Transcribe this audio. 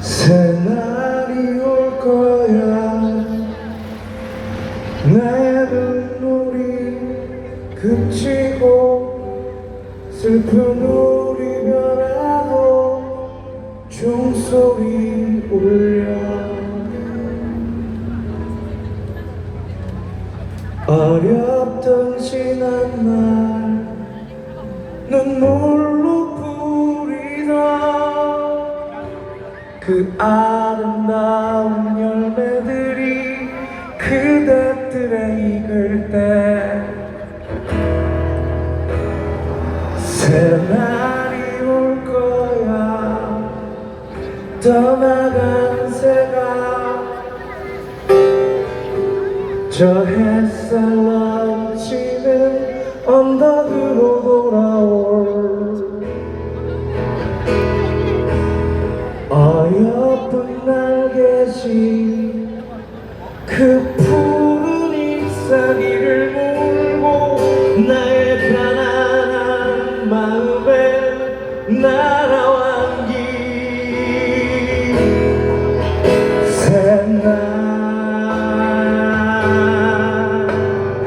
새날이 올 거야. 내 눈물이 그치고 슬픈 우리 별에도 종소리 울려. 어렵던 지난 날 눈물 그 아름다운 열매들이 그대들의 익을 때 새날이 올 거야. 떠나간 새가 저 햇살 넘 없이 그 푸른 잎사귀를 물고 나의 가난한 마음에 날아왔기. 생각